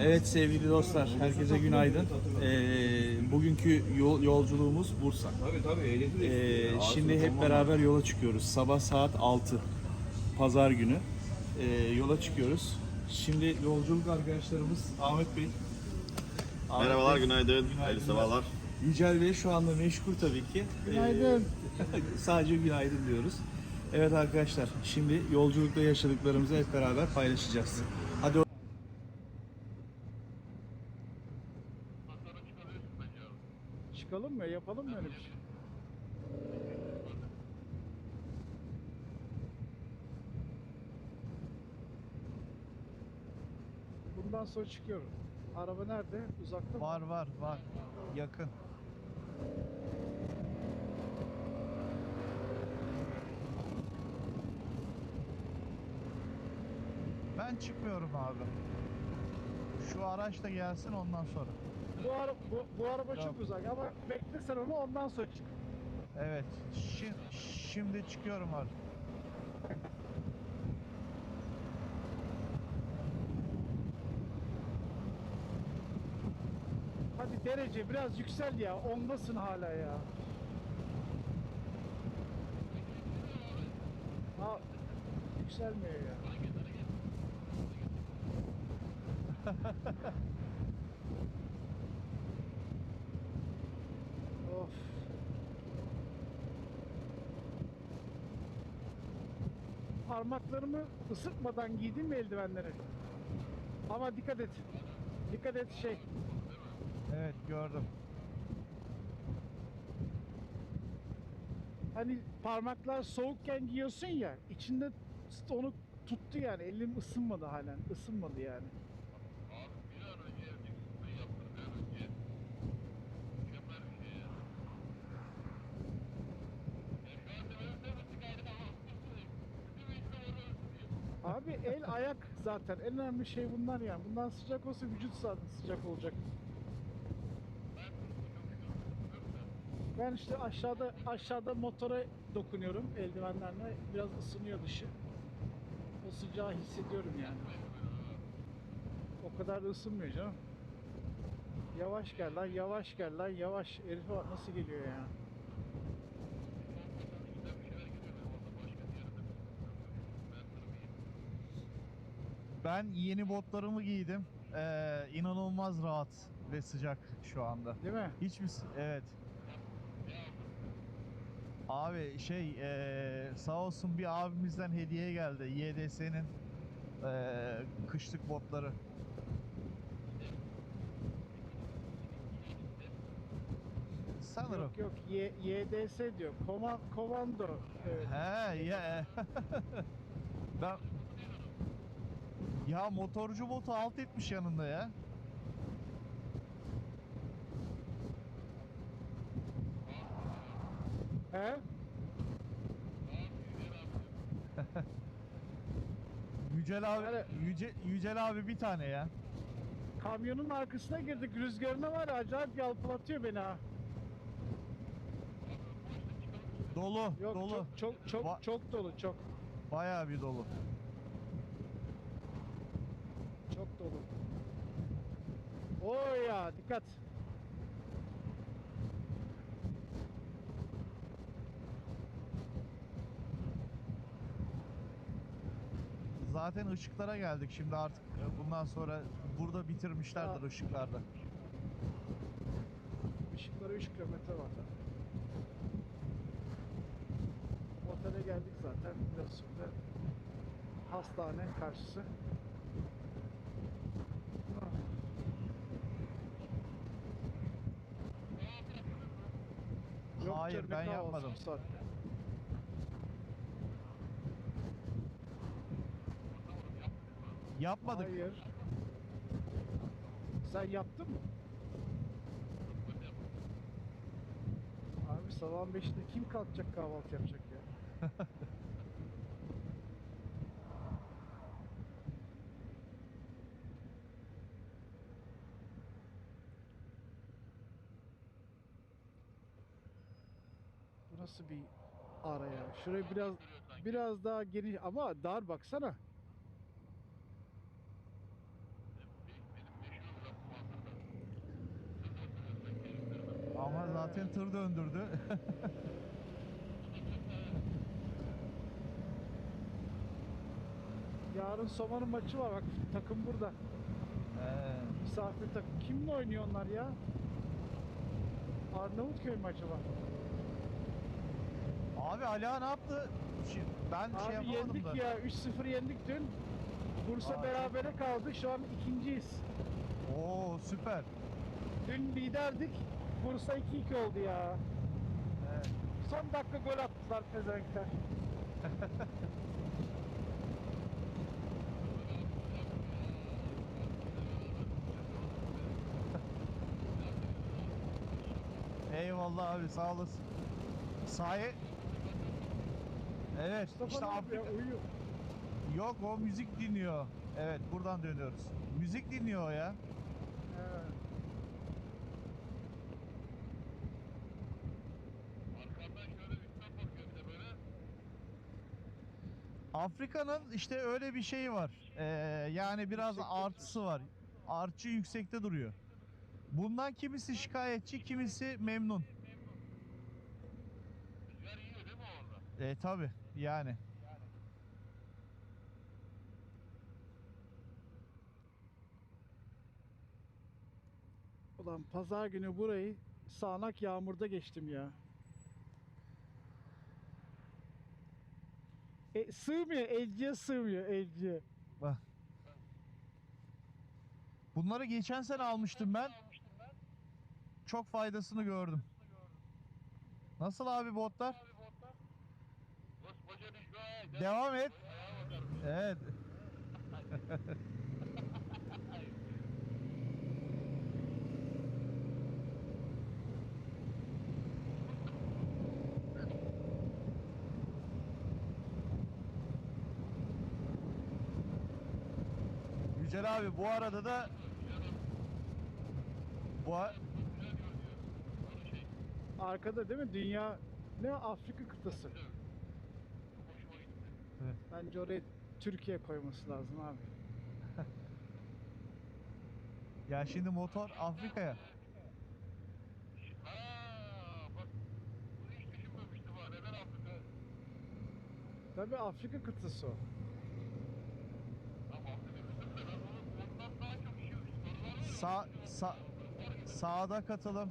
Evet sevgili dostlar, herkese günaydın. Ee, bugünkü yol, yolculuğumuz Bursa. Tabii Ee, şimdi hep beraber yola çıkıyoruz. Sabah saat 6, pazar günü. Ee, yola çıkıyoruz. Şimdi yolculuk arkadaşlarımız Ahmet Bey. Ahmet Merhabalar, Bey, günaydın. Hayırlı Günaydınlar. sabahlar. Yücel Bey şu anda meşgul tabii ki. Günaydın. Ee, sadece günaydın diyoruz. Evet arkadaşlar, şimdi yolculukta yaşadıklarımızı hep beraber paylaşacağız. Hadi o- Çıkalım mı? Yapalım mı öyle bir şey? Bundan sonra çıkıyorum. Araba nerede? Uzakta mı? Var var var. Yakın. Ben çıkmıyorum abi. Şu araç da gelsin ondan sonra. Bu, ara, bu, bu araba Tamam. çok uzak ama bekle sen onu ondan sonra çık. Evet. Şi- şimdi çıkıyorum abi. Hadi derece biraz yüksel ya. Ondasın hala ya. Ha, yükselmiyor ya. Parmaklarımı ısıtmadan giydim mi eldivenleri? Ama dikkat et. Dikkat et şey. Evet gördüm. Hani parmaklar soğukken giyiyorsun ya içinde onu tuttu yani elim ısınmadı halen ısınmadı yani. El ayak zaten en önemli şey bunlar yani. Bundan sıcak olsa vücut zaten sıcak olacak. Ben işte aşağıda aşağıda motora dokunuyorum eldivenlerle biraz ısınıyor dışı. O sıcağı hissediyorum yani. O kadar da ısınmıyor canım. Yavaş gel lan yavaş gel lan yavaş. Herife bak nasıl geliyor ya. Ben yeni botlarımı giydim. Ee, inanılmaz rahat ve sıcak şu anda. Değil mi? Hiçbir s- evet. Abi şey eee, sağ olsun bir abimizden hediye geldi. YDS'nin eee, kışlık botları. Sanırım. Yok yok Y- YDS diyor. Koma, komando. Evet. He ya. ben ya motorcu botu alt etmiş yanında ya. He? Yücel abi Yani- Yüce, Yücel abi bir tane ya. Kamyonun arkasına girdik. Rüzgarına var ya acayip yalpalatıyor beni ha. Dolu, Yok dolu. çok çok çok Va- çok dolu çok. Bayağı bir dolu. Çok dolu. Oy ya dikkat. Zaten ışıklara geldik şimdi artık e, bundan sonra burada bitirmişlerdir ışıklarda. Işıkları 3 kilometre var. Otele geldik zaten. Biraz sonra hastane karşısı. Yok Hayır, canım, ne ben yapmadım. saatte? Yapmadık. Hayır. Sen yaptın mı? Abi sabahın 5'inde kim kalkacak kahvaltı yapacak ya? Şurayı biraz biraz daha geniş ama dar baksana. Ama zaten tır döndürdü. Yarın Soma'nın maçı var bak takım burada. Ee. Misafir takım. Kimle oynuyor onlar ya? Arnavutköy maçı var abi Ala ne yaptı? Şi- Ben şey Abi yapamadım yendik da. ya. 3-0 yendik dün. Bursa Aa, berabere kaldı. Şu an ikinciyiz. Oo süper. Dün liderdik. Bursa 2-2 oldu ya. Evet. Son dakika gol attılar pezevenkler. Eyvallah abi sağ olasın. Sahi Evet Mustafa işte ne yapıyor? Afrika. Uyuyor. Yok o müzik dinliyor. Evet buradan dönüyoruz. Müzik dinliyor o ya. Evet. Afrika'nın işte öyle bir şeyi var. Ee, yani biraz artısı var. Artçı yüksekte duruyor. Bundan kimisi şikayetçi, kimisi memnun. E tabi yani. Ulan pazar günü burayı sağanak yağmurda geçtim ya. E, sığmıyor, elciye sığmıyor, elciye. Bak. Bunları geçen sene almıştım ben. Çok faydasını gördüm. Nasıl abi botlar? Devam et. Evet. Yücel abi bu arada da bu a- Arkada değil mi? Dünya ne Afrika kıtası. Evet. Bence oraya Türkiye koyması lazım abi. ya şimdi motor Afrika'ya. Tabii Afrika kıtası o. Sağ, sağ, sağda katılım.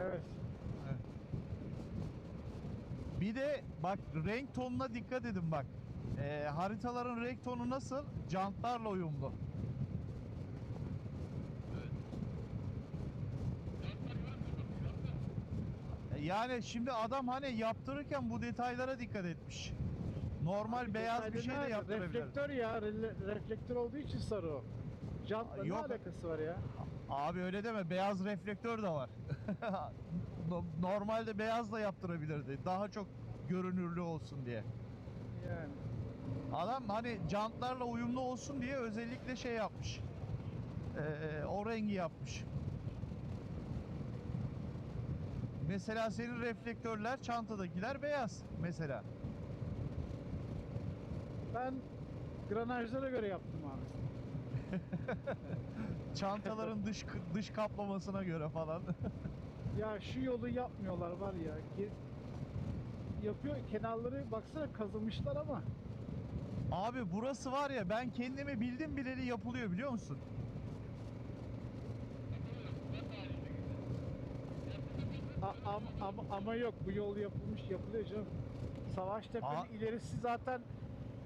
Evet. Bir de bak renk tonuna dikkat edin bak. Ee, haritaların renk tonu nasıl? Jantlarla uyumlu. E, Yani şimdi adam hani yaptırırken bu detaylara dikkat etmiş. Normal Abi beyaz bir şey de yaptırabilir. Reflektör ya. Reflektör olduğu için sarı o. Jantla ne alakası var ya? Abi öyle deme beyaz reflektör de var. No- Normalde beyaz da yaptırabilirdi. Daha çok görünürlü olsun diye. Yani. Adam hani jantlarla uyumlu olsun diye özellikle şey yapmış. Ee, o rengi yapmış. Mesela senin reflektörler çantadakiler beyaz mesela. Ben granajlara göre yaptım abi. Çantaların dış dış kaplamasına göre falan. Ya şu yolu yapmıyorlar var ya. Yapıyor kenarları baksana kazımışlar ama. Abi burası var ya ben kendimi bildim bileli yapılıyor biliyor musun? A- am- am- ama yok bu yol yapılmış yapılıyor canım. Savaştepe'nin ilerisi zaten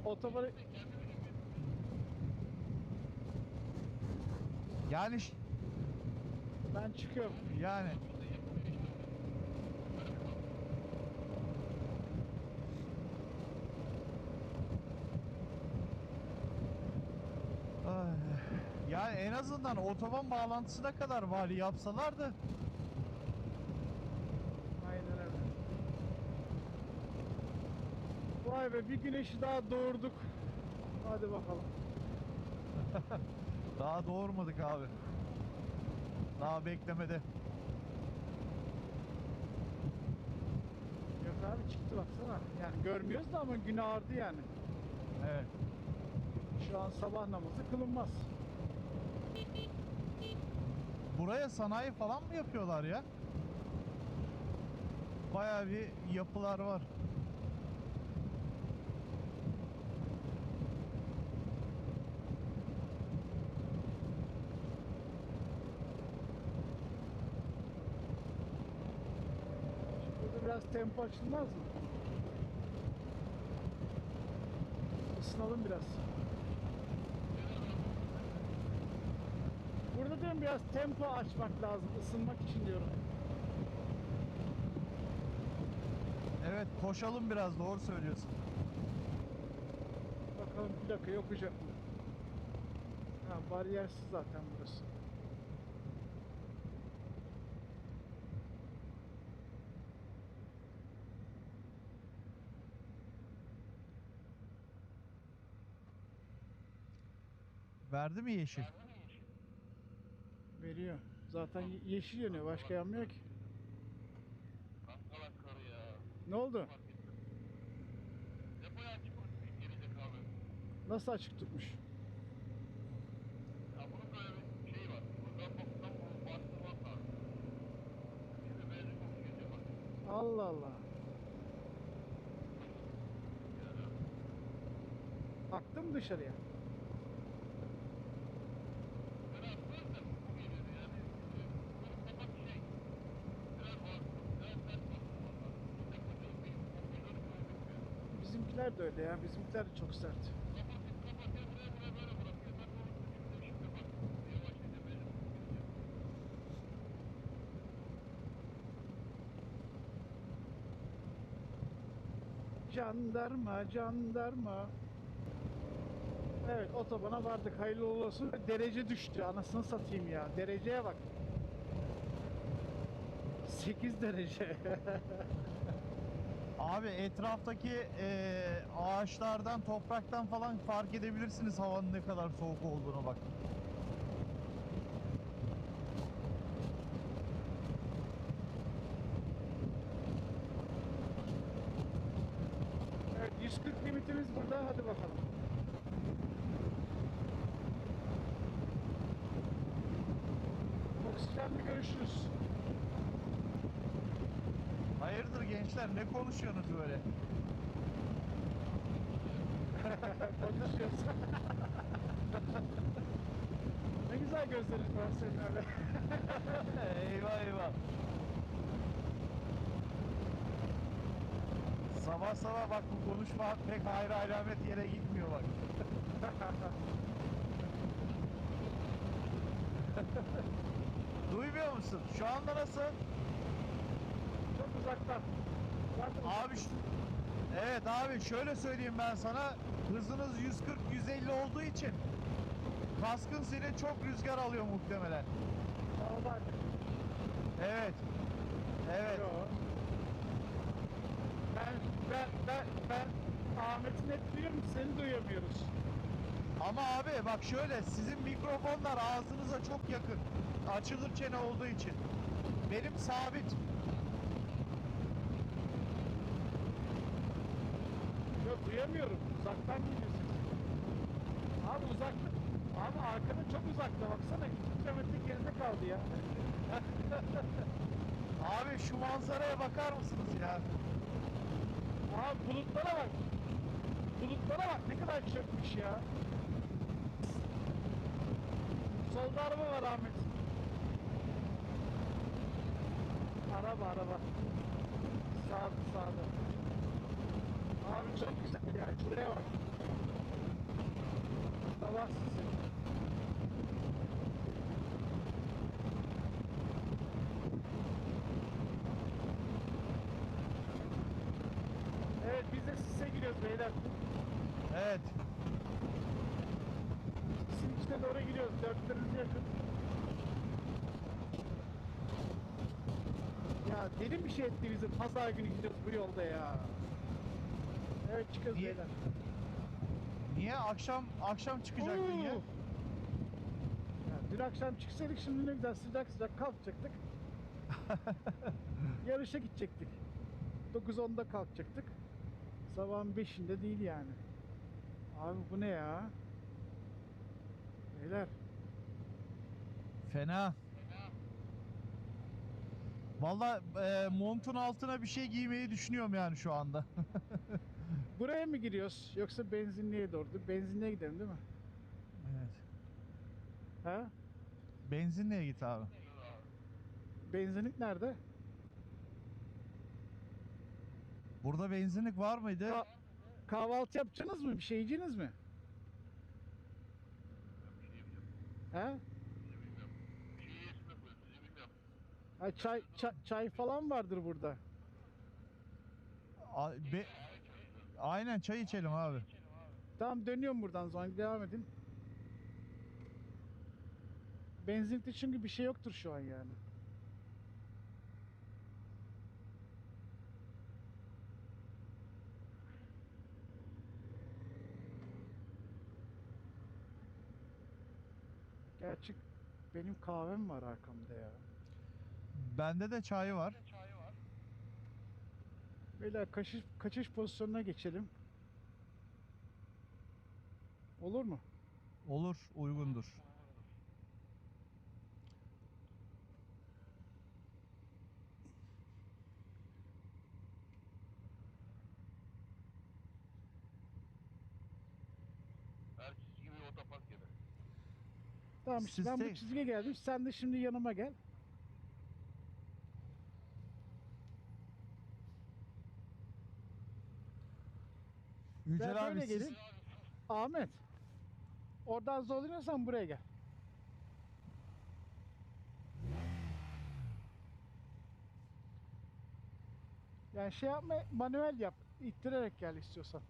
otobanı Yani ben çıkıyorum. yani En azından otoban bağlantısına kadar vali yapsalardı Aynen öyle. Vay be bir güneşi daha doğurduk. Hadi bakalım. daha doğurmadık abi. Daha beklemede. Yok abi çıktı baksana. Yani görmüyoruz da ama gün ağardı yani. Evet. Şu an sabah namazı kılınmaz. Buraya sanayi falan mı yapıyorlar ya? Bayağı bir yapılar var. Biraz tempo açılmaz mı? Isınalım biraz. Burada diyorum biraz tempo açmak lazım ısınmak için diyorum. Evet koşalım biraz doğru söylüyorsun. Bakalım plakayı okuyacak mı? Ha, bariyersiz zaten burası. Verdi mi yeşil? Veriyor. Zaten ye- yeşil yanıyor. Başka yanmıyor ki. Kankalar karı ya. Ne oldu? Ettim. Depoya çıkmış bir gerizekalı. Nasıl açık tutmuş? Ya bunun böyle bir şeyi var. Buradan bakımdan bunu bastırmak lazım. Şimdi benzin kokusu geçiyor bak. Allah Allah. Yani. Aktı mı dışarıya? Ben aslında bu geliyordu yani. e, Böyle kapak şey. Biraz var. Biraz sert bastım valla. İşte kaçalım bir hoparlörü koyduk. Bizimkiler de öyle ya. Bizimkiler de çok sert. Jandarma, jandarma. Evet otobana vardık. Hayırlı olsun. Derece düştü. Anasını satayım ya. Dereceye bak. 8 derece. Abi etraftaki eee, ağaçlardan, topraktan falan fark edebilirsiniz havanın ne kadar soğuk olduğunu bak. evet 140 limitimiz burada. Hadi bakalım. Oksijenle görüşürüz. Gençler ne konuşuyorsunuz böyle? Konuşuyoruz. ne güzel gözlerin var senin öyle. eyvah eyvah. Sabah sabah bak bu konuşma pek hayır alamet yere gitmiyor bak. Duymuyor musun? Şu anda nasıl? Çok uzaktan. Abi Evet abi şöyle söyleyeyim ben sana. Hızınız 140-150 olduğu için kaskın seni çok rüzgar alıyor muhtemelen. Aa, bak. Evet. Evet. Yo. Ben, ben, ben, ben Ahmet'i net duyuyorum, seni duyamıyoruz. Ama abi bak şöyle sizin mikrofonlar ağzınıza çok yakın. Açılır çene olduğu için. Benim sabit. Duyamıyorum, uzaktan geliyorsun. Abi uzakta, abi arkada çok uzakta baksana, 2 kilometre geride kaldı ya. Abi şu manzaraya bakar mısınız ya? Abi bulutlara bak. Bulutlara bak, ne kadar çökmüş ya. Solda araba var Ahmet. Araba araba. Sağda sağda. Çok güzel ya. Şuraya bak. Sisi. Evet biz de sise giriyoruz beyler. Evet. Sisin içine doğru gidiyoruz. Dörtlerimiz yakın. Ya deli bir şey etti bizi. Pazar günü gidiyoruz bu yolda ya. Evet çıkıyoruz Niye? beyler. Niye akşam akşam çıkacaktın ya? Oo! Ya dün akşam çıksaydık şimdi ne güzel sıcak sıcak kalkacaktık. Yarışa gidecektik. 9-10'da kalkacaktık. Sabahın 5'inde değil yani. Abi bu ne ya? Beyler. Fena. Valla e, montun altına bir şey giymeyi düşünüyorum yani şu anda. Buraya mı giriyoruz yoksa benzinliğe doğru? Benzinliğe gidelim değil mi? evet. Ha? Benzinliğe git abi. Benzinlik nerede? Burada benzinlik var mıydı? Ka- kahvaltı yapacaksınız mı? Bir şey yiyeceksiniz mi? Ha? Ha çay, çay, çay falan vardır burada. A- be- Aynen çay içelim abi. Tamam dönüyorum buradan sonra devam edin. Benzinlikte çünkü bir şey yoktur şu an yani. Gerçi benim kahvem var arkamda ya. Bende de çay var. Beyler kaçış, kaçış pozisyonuna geçelim. Olur mu? Olur, uygundur. Her çizgi gibi otopark yeri. Tamam işte Siz ben bu tek- çizgiye geldim. Sen de şimdi yanıma gel. Yücel Ben abi siz, gelin. Ahmet. Oradan zorlanıyorsan buraya gel. Yani şey yapma, manuel yap. İttirerek gel istiyorsan.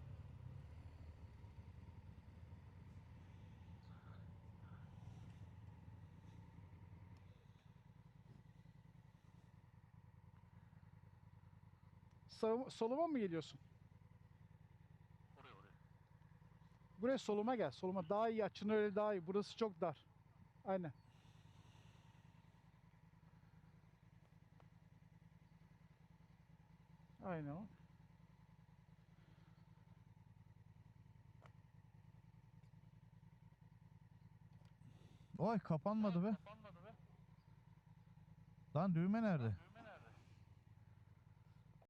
Sağ, soluma mı geliyorsun? Oraya oraya. Buraya soluma gel. Soluma daha iyi açın öyle daha iyi. Burası çok dar. Aynen. Aynen o. Oy kapanmadı be. Lan düğme nerede?